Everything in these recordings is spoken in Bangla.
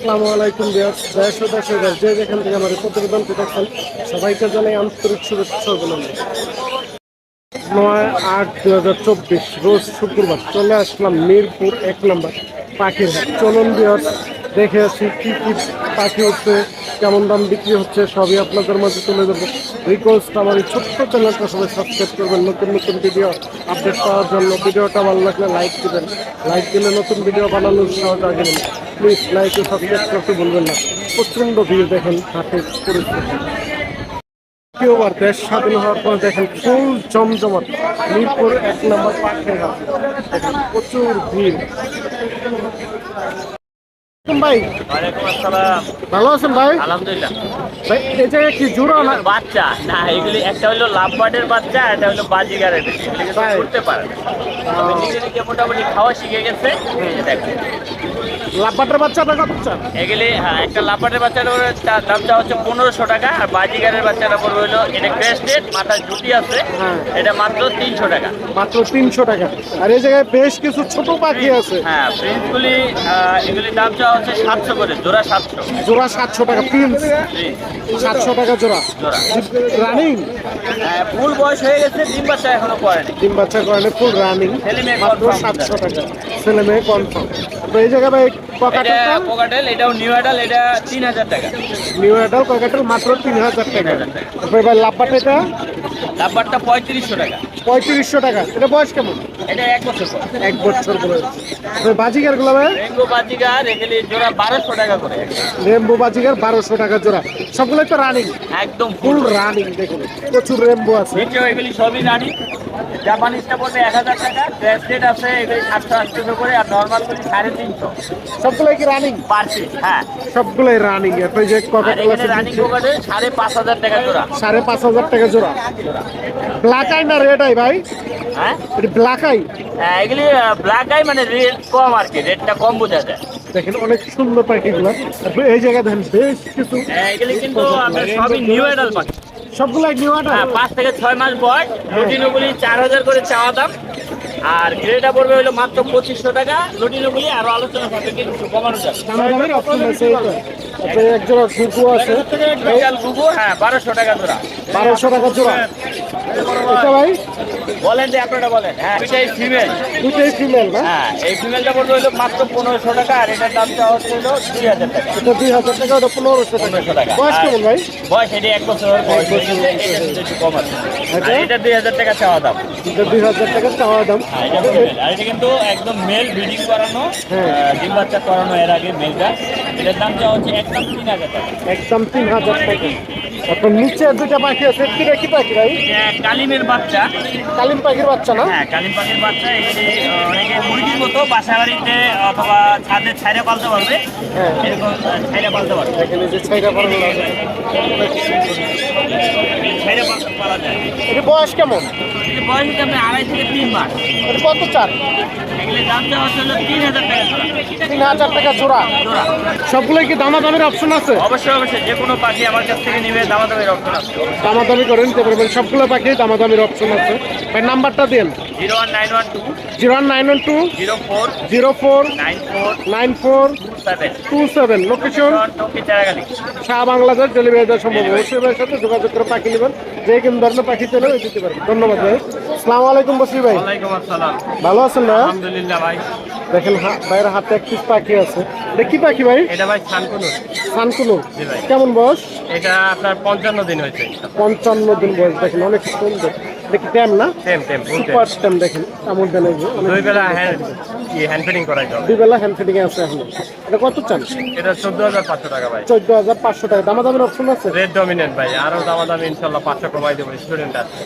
আসসালামু আলাইকুম দর্শক যে যেখান থেকে আমাদের প্রতিবেদনটি দেখছেন, সবাইকে জানাই আন্তরিক শুভেচ্ছা অভিনন্দন। নয় আট দু হাজার চব্বিশ, রোজ শুক্রবার চলে আসলাম মিরপুর এক নম্বর পাখির চলন বিয়াস দেখে আসি কী কী পাখি হচ্ছে, কেমন দাম বিক্রি হচ্ছে, সবই আপনাদের মাঝে তুলে দেবো রিকোয়েস্ট আমার এই ছোট্ট চ্যানেলটা সবাই সাবস্ক্রাইব করবেন, নতুন নতুন ভিডিও আপডেট পাওয়ার জন্য। ভিডিওটা ভালো লাগলে লাইক দেবেন। লাইক দিলে নতুন ভিডিও বানানোর সহজ আগে নেবেন প্লিজ লাইক ও সাবস্ক্রাইব করতে ভুলবেন না। প্রচণ্ড ভিড় দেখেন হাটের পরিস্থিতি দ্বিতীয়বার দেশ স্বাধীন হওয়ার পর দেখেন ফুল জমজমাট। মিরপুর এক নম্বর প্রচুর ভিড়। ভাই। ভালো আছেন ভাই? আলহামদুলিল্লাহ। ভাই এই জায়গায় কি জোড়া না? বাচ্চা। না এগুলি একটা হলো লাভবার্ডের বাচ্চা একটা হলো বাজিগারের? করতে পারে নিজে নিজে মোটামুটি খাওয়া শিখে গেছে দেখো। লাভবাটের বাচ্চাটা কত চান? এগুলি হ্যাঁ একটা লাভবার্ডের বাচ্চাটা ওর তা- দামটা হচ্ছে পনেরোশো টাকা আর বাজিগারের বাচ্চাটা পড়বে হলো এটা ক্রেস্টেড মাথায় জুটি আছে হ্যাঁ। এটা মাত্র তিনশো টাকা। মাত্র তিনশো টাকা। আর এই জায়গায় বেশ কিছু ছোট পাখি আছে। হ্যাঁ প্রিন্সগুলি এগুলির দাম চাওয়া হচ্ছে সাতশো করে জোড়া সাতশো। জোড়া সাতশো টাকা প্রিন্স। সাতশো টাকা জোড়া। জোড়া। রানিং? ফুল বয়স হয়ে গেছে ডিম বাচ্চা এখনও পড়েনি ডিম বাচ্চা করেন ফুল রানিং। মাত্র সাতশো টাকা। ছেলে মেয়ে কনফার্ম তো এই জায়গায় ভাই এটাও নিউ অ্যাডাল এটা তিন হাজার টাকা। নিউ অ্যাডাল ককাটেল মাত্র তিন হাজার টাকা। এটা? লাভবারটা পঁয়ত্রিশশো টাকা। পঁয়ত্রিশশো টাকা। এটা বয়স কেমন? এটা এক বছর এক বছর বয়স। বাজিকারগুলো ভাই? রেঙ্গো বাজিগার এগুলি জোড়া বারোশো টাকা করে। রেমবো বাজিকার বারোশো টাকা জোড়া। সবগুলোই তো রানিং একদম ফুল রানিং দেখুন। প্রচুর রেমবো আছে। এগুলি সবই রানি জাপানিজটা পড়বে এক হাজার টাকা। ব্রেসলেট আছে এগুলি সাতশো আটশো করে আর সাড়ে তিনশো। সবগুলোই কি রানিং হ্যাঁ। সবগুলোই রানিং যে রানিং সাড়ে পাঁচ হাজার টাকা জোড়া। সাড়ে পাঁচ হাজার টাকা জোড়া। ব্ল্যাক আই না রেড আই ভাই। হ্যাঁ? ব্ল্যাক আই হ্যাঁ, এগুলি ব্ল্যাক আই মানে রেট কম আর কি রেটটা কম বোঝা যায়। দেখেন অনেক সুন্দর পাখিগুলো এই জায়গায় দেখেন বেশ কিছু হ্যাঁ, এগুলি কিন্তু সবই নিউ অ্যাডাল পাখি সবগুলো নিউ হ্যাঁ পাঁচ থেকে ছয় মাস বয়স। লুটিনোগুলি চার হাজার করে চাওয়া দাম। আর গ্রেটা পড়বে হলো মাত্র পঁচিশশো টাকা। লুটিনোগুলি আরও আলোচনা কিছু কমানো যাবে। এক জোড়া আছে। বিশাল হ্যাঁ বারোশো টাকা জোড়া। বারোশো টাকা জোড়া। ভাই? বলেন যে আপনারা বলেন। হ্যাঁ এটাই ফিমেল দুটোই ফিমেল না? হ্যাঁ এই ফিমেলটা পড়বে হলো মাত্র পনেরোশো টাকা আর এটার দামটা হচ্ছে হলো দুই হাজার টাকা। এটা দুই হাজার টাকা ওটা পনেরোশো পনেরোশো টাকা। বয়স কেমন ভাই? বয়স এটি এক বছর বয়স। এটা একটু কম আছে। এটা? এটা দুই হাজার টাকা চাওয়া দাম। এটা দুই হাজার টাকা চাওয়া দাম। হ্যাঁ, এটা female। আর এটা কিন্তু একদম মেল ব্রিডিং করানো হ্যাঁ। ডিম বাচ্চা করানো এর আগে মেলটা এটার দামটা হচ্ছে একদম তিন হাজার টাকা। একদম তিন হাজার টাকা। তারপর নিচে দুইটা পাখি আছে। কিটা কি পাখি ভাই? কালিমের বাচ্চা। কালিম পাখির বাচ্চা না? হ্যাঁ কালিম পাখির বাচ্চা। অনেকে মুরগির মতো বাসা বাড়িতে অথবা ছাদে ছাইরে পালতে পারবে। হ্যাঁ। এরকম ছাইরে পালতে পারবে। এখানে যে ছাইরে যায়। এটা বয়স কেমন? এর বয়স হচ্ছে আপনার আড়াই থেকে তিন মাস। কত চার? হচ্ছে তিন হাজার টাকা তিন হাজার টাকা জোড়া। জোড়া। সবগুলোই কি দামাদামের অপশন আছে? অবশ্যই অবশ্যই। যে কোনো পাখি আমার কাছ থেকে নিবে দামাদামের অপশন আছে। দামাদামি করে নিতে পারবেন সবগুলো পাখি দামাদামির অপশন আছে। ভাই নাম্বারটা দেন zero one nine one two zero nine one two zero four zero four nine four nine four two seven location Shah Bangladesh delivery দেওয়া সম্ভব ভাইয়ের সাথে যোগাযোগ করে পাখি নেবেন। যে কোনো ধরনের পাখি চলে ওই দিতে পারবেন। ধন্যবাদ ভাই। আসসালামু আলাইকুম বসির ভাই। ভালো আছেন না? আলহামদুলিল্লাহ ভাই। দেখেন হা- ভাইয়ের হাতে এক পিস পাখি আছে। এটা কি পাখি ভাই? এটা ভাই সানকুনু কেমন বয়স? এটা আপনার পঞ্চান্ন দিন হয়েছে। পঞ্চান্ন দিন বয়স। দেখেন অনেক সুন্দর। দেখি ট্যাম না? টেম টেম সুপার ট্যাম দেখেন যে, অনেক দুই বেলা হ্যান্ড হ্যান্ড ফিটিং করাই যাবে দুই বেলা হ্যান্ড ফিটিং আছে এখন। এটা কত চান? এটা চোদ্দ হাজার পাঁচশো টাকা ভাই। চোদ্দ হাজার পাঁচশো টাকা। দামাদামের অপশন আছে? রেড ডমিনেন্ট ভাই। আরও দামাদামি ইনশাল্লাহ পাঁচশো কমাই দেবো স্টুডেন্ট আছে।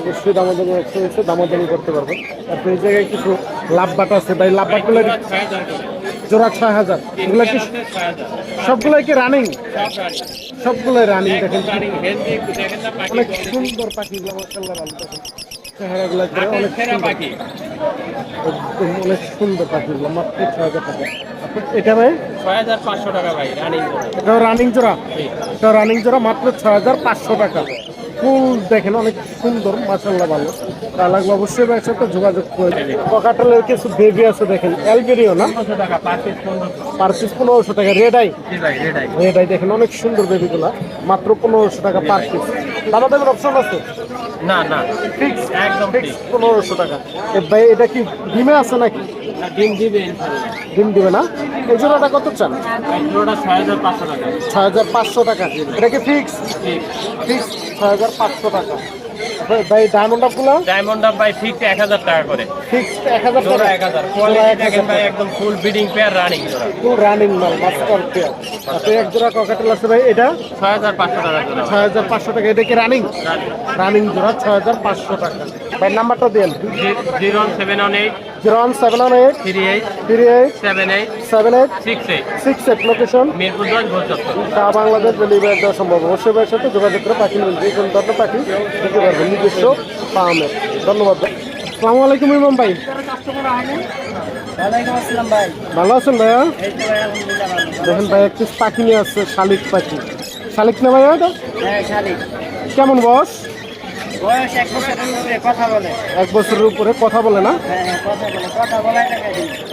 অবশ্যই দামাদামি অপশন আছে দামাদামি করতে পারবেন তারপরে এই জায়গায় কিছু লাভ বাট আছে ভাই। লাভ বাটগুলো জোড়া ছয় হাজার এগুলো কি সবগুলোই কি রানিং সবগুলোই রানিং দেখেন। অনেক সুন্দর পাখি মাসাল্লাহ ভালো দেখেন। চেহারাগুলো অনেক সুন্দর। একদম অনেক সুন্দর পাখিগুলো মাত্র ছয় হাজার টাকা। এটা ভাই? ছয় হাজার পাঁচশো টাকা ভাই রানিং। জোড়া রানিং জোড়া। রানিং জোড়া মাত্র ছয় হাজার পাঁচশো টাকা। ফুল দেখেন অনেক সুন্দর মাসাল্লাহ ভালো। তা লাগবে অবশ্যই ভাইয়ের সাথে যোগাযোগ করে ককাটালের কিছু বেবি আছে দেখেন অ্যালবেরিও না? পার পিস পনেরোশো। টাকা রেডাই রেড আই দেখেন অনেক সুন্দর বেবিগুলা মাত্র পনেরোশো টাকা পার পিস দাদা দেবের অপশন আছে? না না। ফিক্স একদম ফিক্স পনেরোশো টাকা। ভাই এটা কি ডিমে আছে নাকি? ডিম দিবে ডিম দিবে না? এই জোড়াটা কত চান? পুরোটা ছয় হাজার পাঁচশো টাকা। ছয় হাজার পাঁচশো টাকা। এটা কি ফিক্স ফিক্স ছয় হাজার পাঁচশো টাকা। ভাই- ডায়মন্ড আপগুলো ডায়মন্ড আপ ভাই ফিক্স এক হাজার টাকা করে। ফিক্স এক হাজার টাকা। এক হাজার। দেখেন ভাই একদম full breeding pair running full running মাল মাস্টার পেয়ার আপনি এক জোড়া ককাটেল আছে ভাই এটা? ছয় হাজার পাঁচশো টাকা ছয় হাজার পাঁচশো টাকা। এটা কি রানিং রানিং জোড়া ছয় হাজার পাঁচশো টাকা। ভাই নাম্বারটা দেন। Zero seven one eight zero one seven one eight three eight three eight seven eight seven eight six eight six eight location Mirpur দশ ভোরচত্বর তা বাংলাদেশ ডেলিভারি দেওয়া সম্ভব। অবশ্যই ভাইয়ের সাথে যোগাযোগ করে পাখি নেবেন যে কোনো ধরনের পাখি দিতে পারবেন। নিজস্ব ফার্মের ধন্যবাদ আসসালামু আলাইকুম ইমাম ভাই। ভালো আছেন ভাইয়া? এই দেখেন ভাই একটি পাখি নিয়ে আসছে শালিক পাখি। শালিক না ভাইয়া এটা? হ্যাঁ কেমন বয়স? বয়স এক বছরের উপরে কথা বলে। এক বছরের উপরে কথা বলে না? হ্যাঁ হ্যাঁ কথা বলে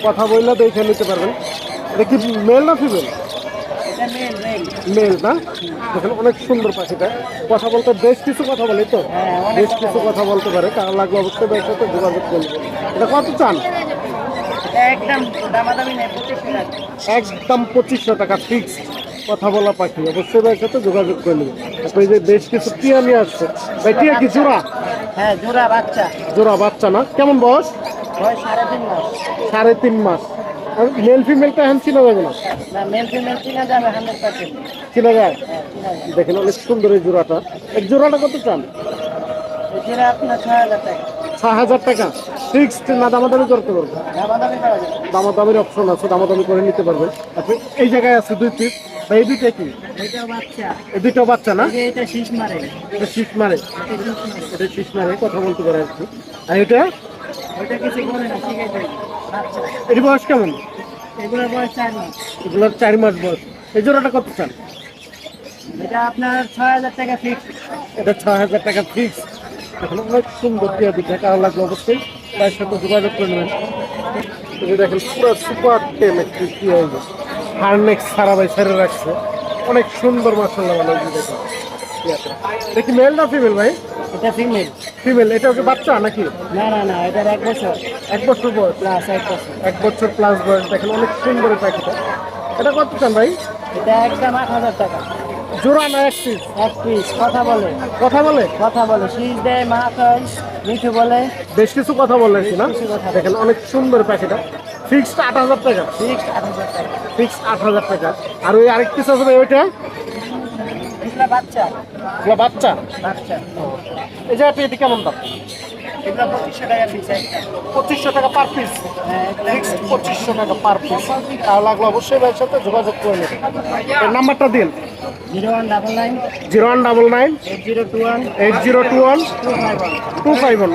কথা বললে দেখে নিতে পারবেন। এটা কি মেল না ফিমেল মেল না? দেখেন অনেক সুন্দর পাখিটা। কথা বলতে বেশ কিছু কথা বলে তো। হ্যাঁ বেশ কিছু কথা বলতে পারে। তার লাগবে অবশ্যই ভাইয়ের সাথে যোগাযোগ করবে এটা কত চান? একদম দামাদামি নেই পঁচিশ টাকা একদম পঁচিশশো টাকা ফিক্স কথা বলা পাখি অবশ্যই ভাইয়ের সাথে যোগাযোগ করে নেবে। তারপরে যে বেশ কিছু টিয়া নিয়ে আসছে ভাই টিয়া কি জোড়া? হ্যাঁ জোড়া বাচ্চা। জোড়া বাচ্চা না? কেমন বয়স? বয়স সাড়ে তিন মাস। সাড়ে তিন মাস। মেল ফিমেলটা এখন চিনা যাবে না? চিনা যায়? হ্যাঁ দেখেন অনেক সুন্দর এই জোড়াটা। এই জোড়াটা কত চান? জোড়া আপনার ছয় হাজার টাকা। ছয় হাজার টাকা। ফিক্সড না দামাদামি করতে পারবেন দামাদামির অপশন আছে দামাদামি করে নিতে পারবেন আপনি এই জায়গায় আছে দুই পিস এই দুইটা কি? এটাও বাচ্চা। বাচ্চা না? এটা শীষ মারে। এটা শীষ মারে। এটা শীষ কথা বলতে পারে আর কি। আর এটা? বয়স কেমন? এগুলোর বয়স চার মাস। এগুলোর চার মাস বয়স। এই জোড়াটা কত চান? এটা আপনার ছয় হাজার টাকা ফিক্স এটা ছয় হাজার টাকা ফিক্স এখন অনেক সুন্দর দুটা কারও লাগবে অবশ্যই তার সাথে যোগাযোগ করে নেবেন দেখেন পুরো সুপার টেম একটি টিয়া এই যে হারনেক সারা ভাই ছেড়ে রাখছে অনেক সুন্দর মাসাল্লাহ ভালো দেখেন দেখি মেল না ফিমেল ভাই এটা ফিমেল ফিমেল এটা হচ্ছে বাচ্চা নাকি না না না এটার এক বছর এক বছর বয়স প্লাস এক বছর এক বছর প্লাস বয়স দেখেন অনেক সুন্দর পাখিটা এটা কত চান ভাই এটা একদম আট হাজার টাকা জোড়া না এক পিস এক পিস কথা বলে কথা বলে? কথা বলে শীষ দেয় হয় মিঠু বলে। বেশ কিছু কথা কি না? বলে। দেখেন অনেক সুন্দর পাখিটা ফিক্সড আট হাজার টাকা। ফিক্স আট হাজার টাকা। ফিক্স আট হাজার টাকা। আর ওই আরেক পিস আছে ওইটা? বাচ্চা। বাচ্চা? বাচ্চা। এই জায়গাটা এটি কেমন দাম? এগুলো পঁচিশশো টাকা পিস পঁচিশশো টাকা পার পিস হ্যাঁ এগুলো ফিক্স পঁচিশশো টাকা পার পিস তার লাগল অবশ্যই ভাইয়ের সাথে যোগাযোগ করে নেবেন। নাম্বারটা দিন। Zero one double nine. Zero one double nine. Eight zero two one. Eight zero two one. Two five one.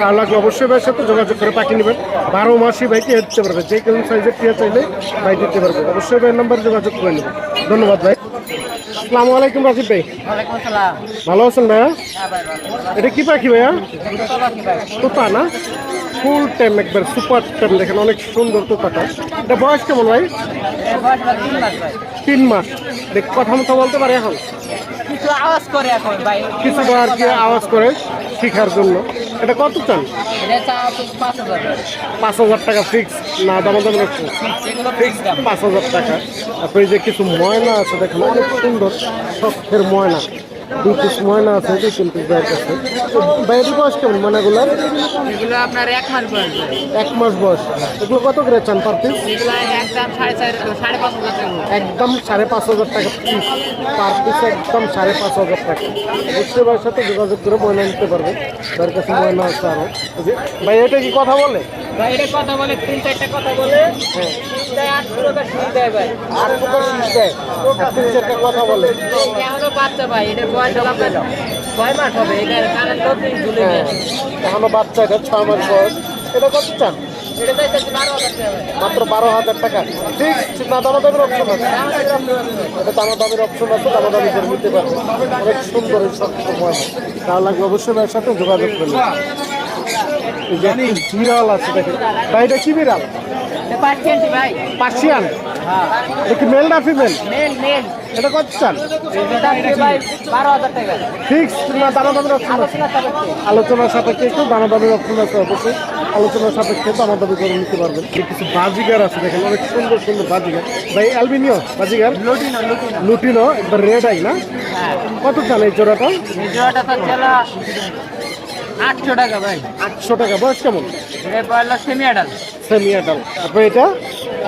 তার লাগল অবশ্যই ভাইয়ের সাথে যোগাযোগ করে পাখি নেবেন। বারো মাসই ভাইকে দিতে পারবে? যে কোনো সাইজের টিয়া চাইলে ভাই দিতে পারবে। অবশ্যই ভাইয়ের নাম্বার যোগাযোগ করে নেবেন। ধন্যবাদ ভাই। আসসালামু আলাইকুম রাজীব ভাই। ওয়ালাইকুম আসসালাম। ভালো আছেন ভাইয়া? হ্যাঁ এটা কি পাখি ভাইয়া? তোতা না? ফুল টাইম একবার সুপার টাইম দেখেন অনেক সুন্দর তোতাটা। এটা বয়স কেমন ভাই? তিন মাস দেখ কথা মতো বলতে পারে এখন? কিছু আওয়াজ করে এখন ভাই। কিছু আর কি আওয়াজ করে শেখার জন্য? এটা কত চান? পাঁচ হাজার টাকা। ফিক্স না দামা দাম রাখছে পাঁচ হাজার টাকা। তারপরে যে কিছু ময়না আছে দেখেন অনেক সুন্দর শখের ময়না। দুই পিস ময়না আছে দুই তিন পিস বাইরের কাছে। তো বাইরের বয়স কেমন ময়নাগুলার? এগুলো আপনার এক মাস বয়স। এক মাস বয়স। এগুলো কত করে চান পার পিস? একদম সাড়ে পাঁচ হাজার টাকা। পিস। পার পিস একদম সাড়ে পাঁচ হাজার টাকা। বুঝতে ভাইয়ের সাথে যোগাযোগ করে ময়না নিতে পারবে। তার কাছে ময়না আছে আরও। এই যে, ভাই এটা কি কথা বলে? ভাই এটা কথা বলে তিন চারটা কথা বলে। হ্যাঁ। টাকা দেয় ভাই। আর কোথাও শীষ দেয়। তিন চারটা কথা বলে। বাচ্চা ভাই এটা হ্যাঁ। এখনও বাচ্চা এটা ছয় মাস বয়স। এটা কত চান? মাত্র বারো হাজার টাকা। ফিক্সড না দামাদামের অপশন আছে। এটা দামাদামের অপশন আছে দামাদামি করে নিতে পারবে। অনেক সুন্দর সময়। তাহলে লাগবে অবশ্যই ভাইয়ের সাথে যোগাযোগ করবেন। এই বিড়াল আছে দেখেন। ভাই এটা কি বিড়াল? পার্সিয়ান হ্যাঁ। এটা কি মেল না ফিমেল মেল মেল এটা কত চান অপশন আলোচনার সাপেক্ষে। একটু দামাদামের অপশন আছে অবশ্যই। আলোচনার সাপেক্ষে দামাদামি করে নিতে পারবেন। কিছু বাজিগার আছে দেখেন অনেক সুন্দর সুন্দর বাজিগার। ভাই অ্যালবিনিও বাজিগার? লুটিনো একবার রেড আই না? হ্যাঁ। কত চান এই জোড়াটা? আটশো টাকা ভাই। আটশো টাকা। বয়স কেমন? সেমি আডাল সেমি আডাল তারপরে এটা?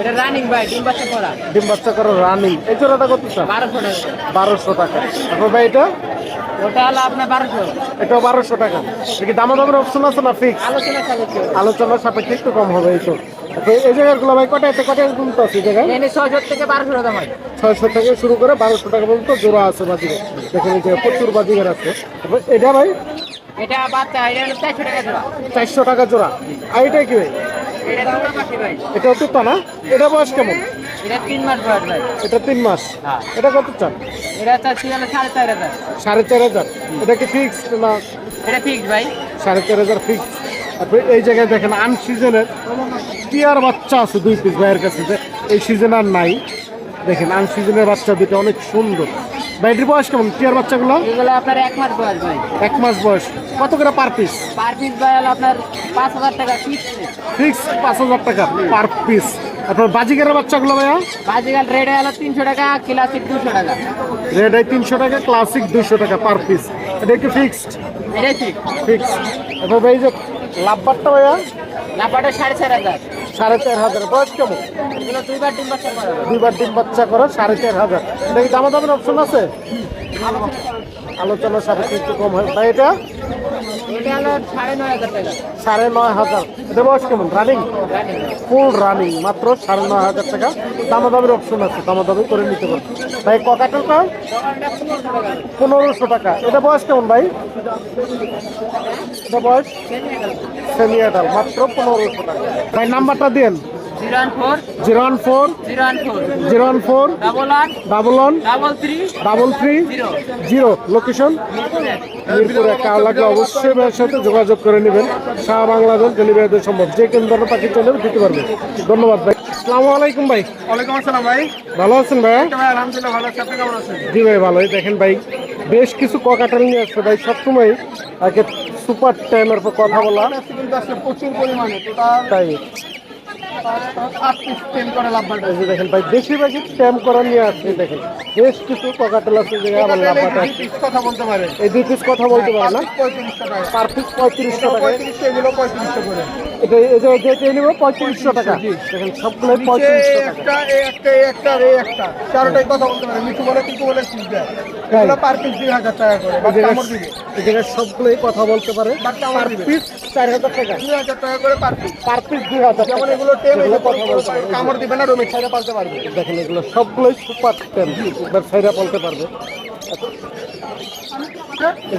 এটা রানিং ভাই ডিম বাচ্চা করা। ডিম বাচ্চা করো রানিং এই জোড়াটা কত চান বারোশো টাকা। বারোশো টাকা। তারপর ভাই এটা? ওটা হলো আপনার বারোশো। এটাও বারোশো টাকা। দেখি অপশন আছে না ফিক্স আলোচনা সাপেক্ষে। সাপেক্ষে একটু কম হবে এই তো। এই জায়গাগুলো ভাই কটা এতে কটা এরকম তো আছে এই জায়গায়? ছয়শো থেকে বারোশো টাকা ভাই ছয়শো থেকে শুরু করে বারোশো টাকা পর্যন্ত জোড়া আছে বাজিগার। দেখেন এই যে প্রচুর বাজিগার আছে। এটা ভাই? এটা বাচ্চা এটা হলো চারশো টাকা জোড়া। চারশো টাকা জোড়া। আর এটা কি ভাই? এটা পাখি ভাই। তা না? এটা বয়স কেমন? এটা তিন মাস বয়স ভাই। এটা তিন মাস। হ্যাঁ। এটা কত চান? এটা চাচ্ছি হলো সাড়ে চার হাজার। সাড়ে চার হাজার। এটা কি ফিক্সড না? এটা ফিক্স ভাই। সাড়ে চার হাজার ফিক্সড এই জায়গায় দেখেন আন সিজনের টিয়ার বাচ্চা আছে দুই পিস ভাইয়ের কাছে এই সিজন আর নাই। দেখেন আন সিজনের বাচ্চা দুটো অনেক সুন্দর। ব্যাটারি বয়স কেমন? টিয়ার বাচ্চাগুলো? এগুলো আপনার এক মাস বয়স ভাই। এক মাস বয়স। কত করে পার পিস পার পিস ভাই আপনার পাঁচ হাজার টাকা ফিক্স ফিক্স পাঁচ হাজার টাকা পার পিস আপনার বাজিকারের বাচ্চাগুলো ভাইয়া? বাজিকাল রেট হলো তিনশো টাকা ক্লাসিক দুশো টাকা। রেড আই তিনশো টাকা ক্লাসিক দুশো টাকা পার পিস এটা কি ফিক্সড এটাই ঠিক ফিক্সড এবার ভাই এই যে লাভবারটা ভাইয়া? লাভবারটা সাড়ে চার হাজার। সাড়ে চার হাজার। বয়স কেমন? দুইবার ডিম বাচ্চা করা দুইবার ডিম বাচ্চা করো সাড়ে চার হাজার। এটা কি দামাদামের অপশন আছে? আলোচনা সাপেক্ষে একটু কম হয়। ভাই এটা? সাড়ে নয় হাজার এটা বয়স কেমন? রানিং ফুল রানিং মাত্র সাড়ে নয় হাজার টাকা। দামাদামের অপশন আছে, দামাদামি করে নিতে পারবে ভাই কটাটা পনেরোশো টাকা। এটা বয়স কেমন ভাই? এটা বয়স? সেমি মাত্র পনেরোশো টাকা। ভাই নাম্বারটা দেন zero one four zero one four double one double three zero. Zero. Location? মিরপুরে কার লাগলে অবশ্যই ভাইয়ের সাথে যোগাযোগ করে নেবেন। সারা বাংলাদেশ ডেলিভারি সম্ভব। যে কোনো ধরনের পাখি চলে দিতে পারবে। ধন্যবাদ ভাই। আসসালামু আলাইকুম ভাই। ওয়ালাইকুম আসসালাম ভাই। ভালো আছেন ভাই? আলহামদুলিল্লাহ ভালো আছি। আপনি কেমন আছেন? জি ভাই ভালোই দেখেন ভাই বেশ কিছু ককাটাল নিয়ে আসছে ভাই। সবসময় আগে সুপার টাইমের পর কথা বলা। কিন্তু আসলে প্রচুর পরিমাণে। তাই। বেশিরভাগই ট্যাম করা নিয়ে দেখেন বেশ কিছু টাকা পঁয়ত্রিশশো টাকা একটা একটা একটা চারোটাই কথা বলতে পারে বলে বলে দুই হাজার টাকা করে সবগুলোই কথা বলতে পারে চার হাজার টাকা হাজার টাকা করে দুই হাজার যেমন এগুলো কামড় দিবে না পালতে পারবে দেখেন এগুলো সবগুলোই সুপার ব্যবসায়ীরা বলতে পারবে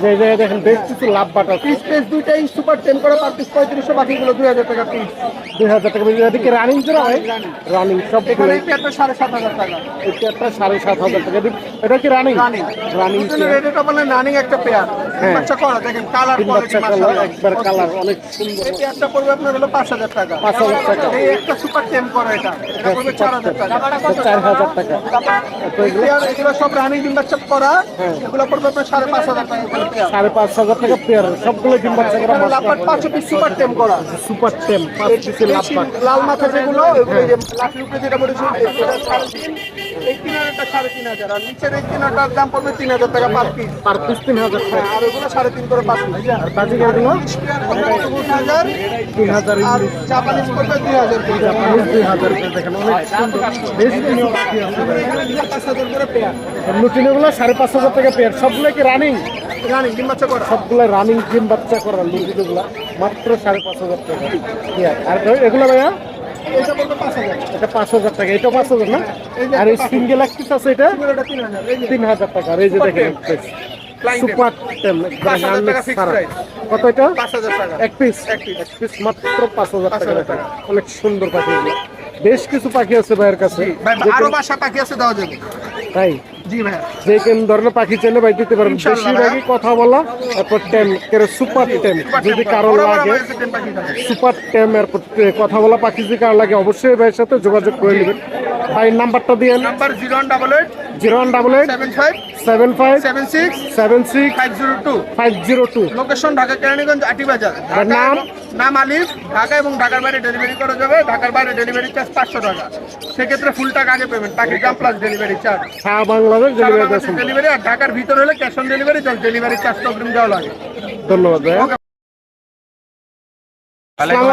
যে এই দেখেন বেশ কিছু লাভ বাটা পিস পিস দুইটাই সুপার টেন করে পার পিস পঁয়ত্রিশশো বাকিগুলো দুই হাজার টাকা পিস দুই হাজার টাকা এদিকে রানিং জোড়া হয় রানিং সব এখানে এই পেয়ারটা সাড়ে সাত হাজার টাকা। একটা সাড়ে সাত হাজার টাকা এটা কি রানিং রানিং রানিং বলেন রানিং একটা পেয়ার হ্যাঁ। বাচ্চা করা দেখেন কালার কোয়ালিটি বাচ্চা একবার কালার অনেক সুন্দর। এই পেয়ারটা পড়বে আপনার হলো পাঁচ হাজার টাকা। এই একটা সুপার টেম করা এটা। এটা পড়বে টাকা। টাকা। এই এগুলো সব রানিং বাচ্চা করা। হ্যাঁ। এগুলো পড়বে আপনার সাড়ে পাঁচ হাজার টাকা পেয়ার সাড়ে পাঁচ সবগুলো ডিম বাচ্চা করা এখানে লাফাট পিস সুপার টেম করা। সুপার টেম পাঁচ পিসের লাভ লাল মাথা যেগুলো এগুলো যে লাঠির উপরে যেটা বলেছি সাড়ে তিন এই তিন হাজারটা সাড়ে তিন হাজার। আর নিচের এই তিন হাজার দাম পড়বে তিন হাজার টাকা পার পিস পার পিস তিন হাজার টাকা আর ওগুলো সাড়ে তিন করে পার পিস আর বাজিগারগুলো তিন হাজার তিন হাজার আর ইংলিশ। জাপানিজ পড়বে দুই হাজার জাপানিজ দুই হাজার দেখেন অনেক সুন্দর। বেশ কিছু আছে। পাঁচ হাজার করে পেয়ার আর লুটিনোগুলো সাড়ে পাঁচ হাজার টাকা পেয়ার সবগুলো কি রানিং রানিং ডিম বাচ্চা করা। সবগুলো রানিং ডিম বাচ্চা করা লুটিনোগুলো মাত্র সাড়ে পাঁচ হাজার টাকা। আর এগুলো ভাইয়া? এটা পাঁচ হাজার। এটা পাঁচ হাজার টাকা এটা পাঁচ হাজার না? আর এই সিঙ্গেল এক পিস আছে এটা? তিন হাজার। টাকা আর এই যে দেখেন সুপার টেম 5,000 টাকা fixed price। কত এটা? পাঁচ হাজার টাকা। এক পিস এক পিস মাত্র পাঁচ হাজার টাকা। অনেক সুন্দর পাখি বেশ কিছু পাখি আছে ভাইয়ের কাছে। ভাই আরও বাসা পাখি আছে দেওয়া যাবে। তাই যে কোন ধরনের পাখি চাইলে ভাই দিতে পারবেন বেশিরভাগই কথা বলা তারপর টেম সুপার টেম যদি কারও লাগে। সুপার টেম এরপর কথা বলা পাখি যদি কারও লাগে অবশ্যই ভাইয়ের সাথে যোগাযোগ করে নেবেন। ভাই নাম্বারটা দিয়ে number zero one double eight. Zero one double eight. Seven five. Seven five. Seven six. Seven six. Five zero two. Five zero two. Location Dhaka Keraniganj Ati Bazar আর নাম? নাম আলিফ। ঢাকা এবং ঢাকার বাইরে ডেলিভারি করা যাবে। ঢাকার বাইরে ডেলিভারি চার্জ পাঁচশো টাকা। সেক্ষেত্রে ফুল টাকা আগে পেমেন্ট পাখির দাম প্লাস ডেলিভারি চার্জ হ্যাঁ বাংলাদেশ ডেলিভারি ডেলিভারি আর ঢাকার ভিতরে হলে cash on delivery delivery charge তো অগ্রিম দেওয়া লাগে। ধন্যবাদ ভাই আসসালামু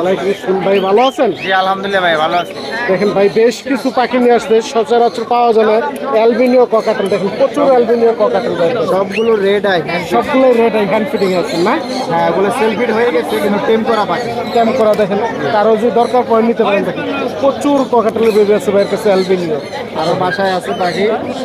আলাইকুম। ভাই ভালো আছেন? জি আলহামদুলিল্লাহ ভাই ভালো আছি। দেখেন ভাই বেশ কিছু পাখি নিয়ে আসছে। সচরাচর পাওয়া যায় না। অ্যালবিনিও ককাটেল দেখেন প্রচুর অ্যালবিনিও ককাটেল সবগুলো রেড আই সবগুলো রেড আই হ্যান্ড ফিটিং আছে না? হ্যাঁ এগুলো সেলফিট হয়ে গেছে কিন্তু টেম করা পাখি। ক্যাম্প করা দেখেন কারও যদি দরকার পড়ে নিতে পারেন দেখেন প্রচুর ককাটেলের বেবি আছে ভাইয়ের কাছে অ্যালবিনিও। আরও বাসায় আছে পাখি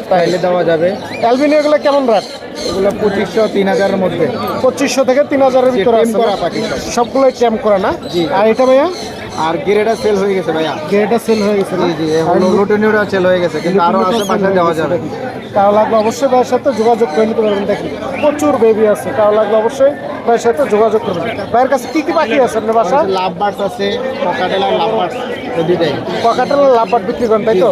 তাইলে দেওয়া যাবে। অ্যালবিনিও গুলো কেমন রাত এগুলো পঁচিশশো তিন হাজারের মধ্যে। পঁচিশশো থেকে তিন হাজারের ভিতরে করা না? সব। সবগুলোই ক্যাম্প করা না? আর এটা ভাইয়া? আর গিরেটা সেল হয়ে গেছে ভাইয়া। গেটা সেল হয়ে গেছে জি জি সেল হয়ে গেছে কিন্তু আরও আছে বাসায় দেওয়া যাবে। তাও লাগলে অবশ্যই ভাইয়ের সাথে যোগাযোগ করে নিতে পারবেন। দেখেন প্রচুর বেবি আছে। তাও লাগলে অবশ্যই ভাইয়ের সাথে যোগাযোগ করবেন। ভাইয়ের কাছে কি কি পাখি আছে আপনার বাসা লাভ বার্ডস আছে পকাটেল লাভ বার্ডস। দুইটাই। লাভবার বিক্রি করেন তাই তো?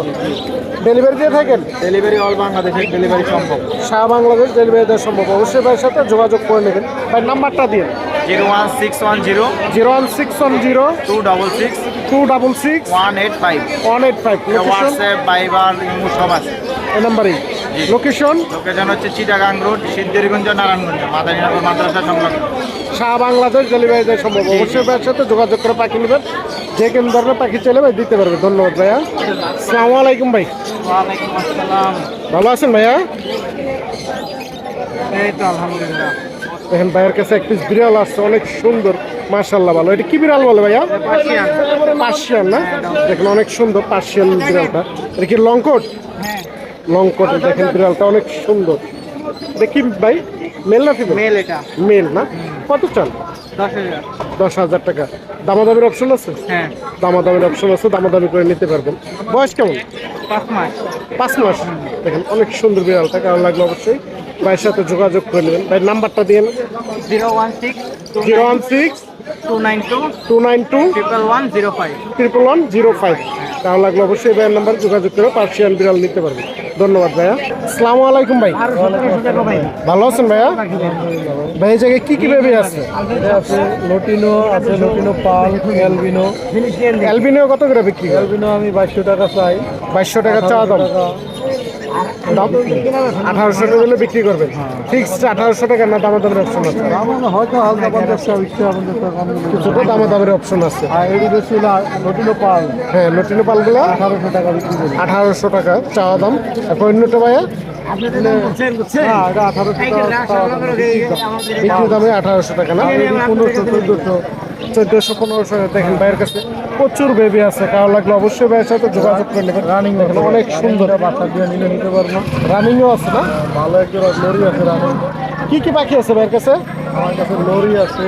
ডেলিভারি দিয়ে থাকেন? ডেলিভারি অল বাংলাদেশের ডেলিভারি সম্ভব। সারা বাংলাদেশ ডেলিভারি দেওয়া সম্ভব। অবশ্যই ভাইয়ের সাথে যোগাযোগ করে নেবেন। ভাই নাম্বারটা দিন zero one six one zero zero one six one zero two double six two double six one eight five one eight five location WhatsApp Viber imo সব আছে। এই নাম্বারেই। লোকেশন লোকেশন হচ্ছে চিটাগাং রোড সিদ্ধিরগঞ্জ নারায়ণগঞ্জ মাদারীনগর মাদ্রাসা সংলগ্ন। সারা বাংলাদেশ ডেলিভারি দেওয়া সম্ভব। অবশ্যই ভাইয়ের সাথে যোগাযোগ করে পাখি নেবেন। যে কোনো ধরনের পাখি চাইলে ভাই দিতে পারবে। ধন্যবাদ ভাইয়া। আসসালামু আলাইকুম ভাই। ভালো আছেন ভাইয়া? দেখেন ভাইয়ের কাছে এক পিস বিড়াল আসছে অনেক সুন্দর। মার্শাল্লাহ ভালো। এটা কি বিড়াল বলে ভাইয়া? পার্সিয়ান। না? দেখেন অনেক সুন্দর পার্সিয়ান বিড়ালটা। এটা কি লং কোট লং কোট দেখেন বিড়ালটা অনেক সুন্দর। দেখি ভাই মেল না ফিমেল মেল এটা। মেল না? কত চান? দশ হাজার। টাকা। দামাদামির অপশন আছে? হ্যাঁ। দামাদামির অপশন আছে দামাদামি করে নিতে পারবেন। বয়স কেমন? পাঁচ মাস। পাঁচ মাস। দেখেন অনেক সুন্দর বিড়ালটা কারণ লাগল অবশ্যই ভাইয়ের সাথে যোগাযোগ করে নেবেন। ভাই নাম্বারটা দিয়ে zero one six zero one six two nine two two nine two triple one zero five triple one zero five তাহলে লাগল অবশ্যই ভাইয়ের নাম্বার যোগাযোগ করে পার্সিয়ান বিড়াল নিতে পারবেন ধন্যবাদ ভাইয়া। আসসালামু আলাইকুম ভাই। ভালো আছেন ভাইয়া? ভাই এই জায়গায় কি কি বেবি আছে? আছে লটিনো আছে লটিনো পাল অ্যালবিনো। অ্যালবিনিও কত করে বিক্রি করে আমি বাইশশো টাকা চাই। বাইশশো টাকা চাওয়া দাম। আঠারোশো টাকা হলে বিক্রি করবেন। ফিক্সড আঠারোশো টাকা না দামা দামের অপশন আছে হয়তো হালকা পঞ্চাশটা। কিছুটা দামা দামের অপশন আছে। লটিনো পাল। হ্যাঁ নটিনো পালগুলো আঠারোশো টাকা বিক্রি করি আঠারোশো টাকা চাওয়া দাম। আর অন্যটা ভাইয়া? হ্যাঁ এটা আঠারোশো টাকা বিক্রি দামে। আঠারোশো টাকা না? পনেরোশো চোদ্দোশো। চোদ্দোশো পনেরোশো দেখেন ভাইয়ের কাছে প্রচুর বেবি আছে। কারও লাগলে অবশ্যই ভাইয়ের সাথে যোগাযোগ করে নেবেন। রানিং দেখেন অনেক সুন্দর। বাচ্চা দিয়ে নিলে নিতে পারব। রানিংও আছে না? ভালো একটা লরি আছে রানিং কি কি পাখি আছে ভাইয়ের কাছে? আমার কাছে লরি আছে।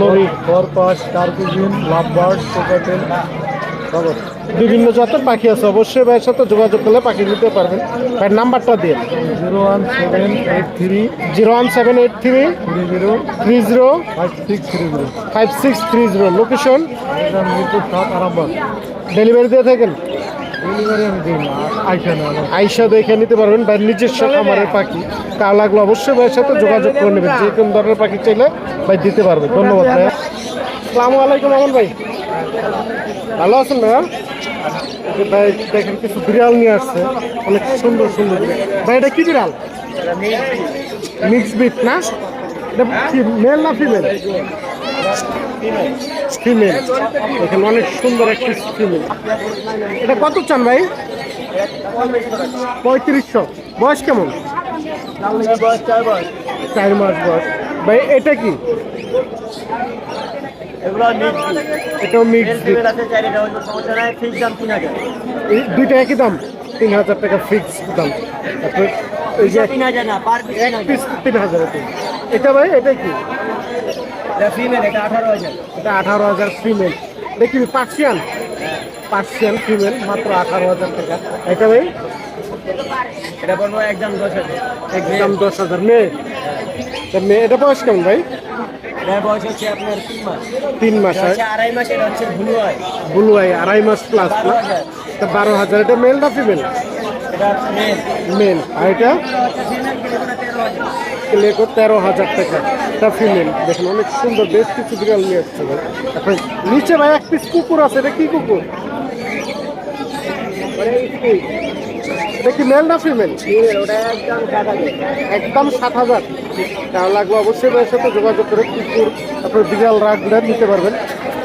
লরি। ফরপাস কার্কুজিন লাভবার্ড কোকাটেল সব আছে বিভিন্ন জাতের পাখি আছে। অবশ্যই ভাইয়ের সাথে যোগাযোগ করলে পাখি নিতে পারবেন। ভাইয়ের নাম্বারটা দিয়ে zero one seven eight three zero one seven eight three zero three zero five six three zero. Five six three zero. Location? Arambagh. Delivery দিয়ে থাকেন? ডেলিভারি আমি দিই না। আইসা দেখে নিতে পারবেন। বা নিজস্ব খামারের পাখি। তা লাগল অবশ্যই ভাইয়ের সাথে যোগাযোগ করে নেবেন। যে কোন ধরনের পাখি চাইলে ভাই দিতে পারবে। ধন্যবাদ ভাইয়া। আসসালামু আলাইকুম আমন ভাই। ভালো আছেন ভাইয়া ভাই দেখেন কিছু বিড়াল নিয়ে আসছে। অনেক সুন্দর সুন্দর ভাই, এটা কি বিড়াল? মিক্স বিট না? মেল না ফিমেল ফিমেল এখানে অনেক সুন্দর একটি ফিমেল এটা কত চান ভাই? পঁয়ত্রিশশো। বয়স কেমন? চার মাস বয়স। ভাই, এটা কি? এটাও মিক্স দুইটা একই দাম তিন হাজার। টাকা ফিক্স দাম? তারপরে এই যে তিন হাজার না পার এক পিস তিন হাজার এটা ভাই এটা কি? ফিমেল এটা আঠারো হাজার। এটা আঠারো হাজার ফিমেল এটা কি পার্সিয়ান পার্সিয়ান ফিমেল মাত্র আঠারো হাজার টাকা। এটা ভাই? এটা পড়ব একদম দশ হাজার। একদম দশ হাজার মেয়ে। তা মেয়ে এটা বয়স কেমন ভাই? এটার বয়স হচ্ছে আপনার তিন মাস। তিন মাস হয়। আড়াই মাস এটা হচ্ছে ব্লু আই ব্লু আই আড়াই মাস প্লাস বারো হাজার। তা বারো হাজার এটা মেল না ফিমেল এটা মেল মেল আর এটা? লেখো তেরো হাজার। টাকা। এটা ফিমেল দেখুন অনেক সুন্দর বেশ কিছু বিড়াল নিয়ে আসছে ভাই। এখন নিচে ভাই এক পিস কুকুর আছে এটা কি কুকুর? এটা কি মেল না ফিমেল একদম সাত হাজার। তাহলে লাগবে অবশ্যই ভাইয়ের সাথে যোগাযোগ করে কুকুর তারপরে বিড়াল রাখলে নিতে পারবেন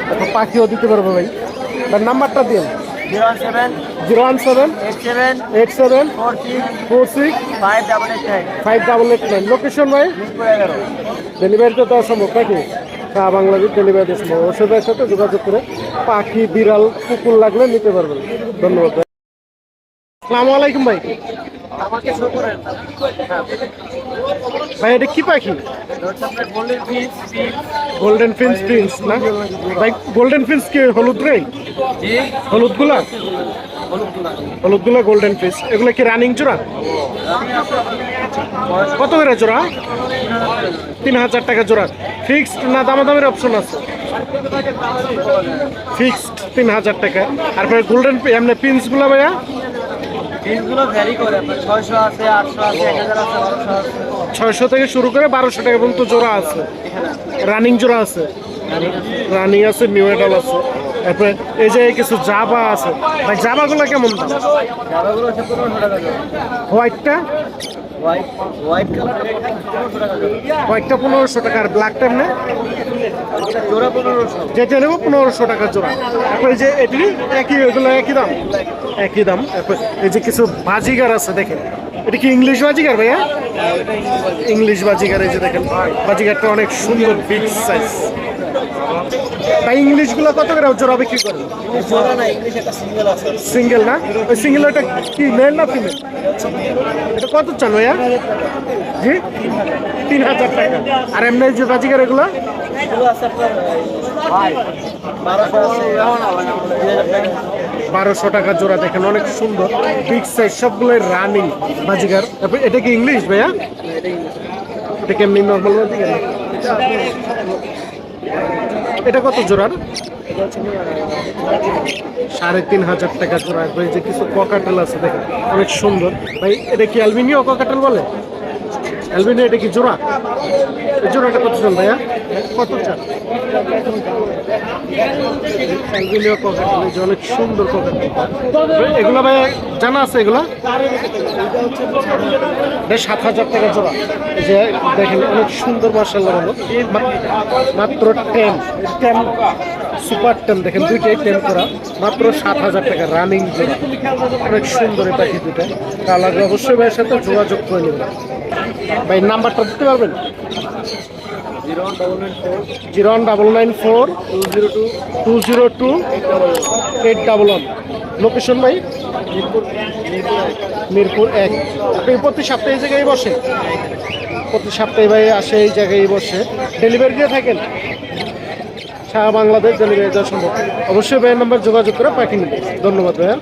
তারপর পাখিও দিতে পারবে ভাই। তার নাম্বারটা দিন। Zero one seven eight seven four six five double eight nine. Five double eight nine. Location ভাই? ডেলিভারি তো দেওয়া সম্ভব নাকি? হ্যাঁ বাংলাদেশ ডেলিভারি দেওয়া সম্ভব। ওষুধের সাথে যোগাযোগ করে পাখি বিড়াল কুকুর লাগলে নিতে পারবেন। ধন্যবাদ আসসালামু আলাইকুম ভাই। ভাই এটা কি পাখি? গোল্ডেন ফিন্স প্রিন্স না? ভাই গোল্ডেন ফিন্স কি হলুদ রে? জি। হলুদগুলা? হলুদগুলা। গোল্ডেন ফিস এগুলো কি রানিং জোড়া কত করে জোড়া তিন হাজার টাকা জোড়া ফিক্সড না দামাদামের অপশন আছে? ফিক্সড তিন হাজার টাকা। আর গোল্ডেন এমনি পিন্সগুলো ভাইয়া? ফিসগুলো ভ্যারি করে আপনার ছয়শো আছে আটশো আছে এক হাজার আছে বারোশো আছে। ছয়শো থেকে শুরু করে বারোশো টাকা পর্যন্ত জোড়া আছে। রানিং জোড়া আছে। রানিং আছে নিউ এডাল আছে। তারপরে এই যে কিছু জাবা আছে। ভাই জাবাগুলো কেমন দাম? হোয়াইটটা হোয়াইট পনেরোশো টাকা জোড়া হোয়াইটটা আর ব্ল্যাকটা এমনি যেটা নেব পনেরোশো টাকা জোড়া। তারপরে যে এটি একই এগুলো একই দাম? একই দাম। এই যে কিছু বাজিগার আছে দেখেন। এটা কি ইংলিশ বাজিগার ভাইয়া? ইংলিশ বাজিগার। এই যে দেখেন। বাজিগারটা অনেক সুন্দর বিগ সাইজ তাই ইংলিশগুলো কত করে জোড়া বিক্রি করেন সিঙ্গেল না? ওই সিঙ্গেল ওটা কি মেল না ফিমেল এটা কত চান ভাইয়া? জি? তিন হাজার টাকা। আর এমনি যে বাজিগার এগুলো? বারোশো টাকা জোড়া, দেখেন অনেক সুন্দর। বিগ সাইজ সবগুলো রানিং তারপর এটা কি ইংলিশ ভাইয়া? এটা কেমনি নর্মাল বাজিগার? এটা কত জোড়ার? সাড়ে তিন হাজার টাকা জোড়া। ভাই, যে কিছু ককাটেল আছে, দেখেন, অনেক সুন্দর। ভাই, এটা কি অ্যালবিনিও ককাটেল বলে? অ্যালবিনিও এটা কি জোড়া? জোড়াটা কত চান ভাইয়া? কত চান? অ্যালবিনিও ককাটেল অনেক সুন্দর ককাটেল এগুলো ভাই, জানা আছে এগুলো? এটা সাত হাজার টাকা জোড়া। যে দেখেন, অনেক সুন্দর মার্শাল্লাহ হলো মাত্র টেন টেন সুপার টেন দেখেন, দুইটাই টেন করা। মাত্র সাত হাজার টাকা রানিং জোড়া। অনেক সুন্দর এই পাখি দুটা কালার অবশ্যই ভাইয়ের সাথে যোগাযোগ করে নেবেন। ভাই নাম্বারটা দিতে পারবেন? Zero one double nine four two zero two two zero two eight double one location ভাই? মিরপুর এক। আপনি প্রতি সপ্তাহে এই জায়গায় বসে প্রতি সপ্তাহে ভাই আসে এই জায়গায় বসে। ডেলিভারি দিয়ে থাকেন? সারা বাংলাদেশ ডেলিভারি দেওয়া সম্ভব। অবশ্যই ভাইয়ের নাম্বার যোগাযোগ করে পাঠিয়ে নেবেন। ধন্যবাদ ভাইয়া।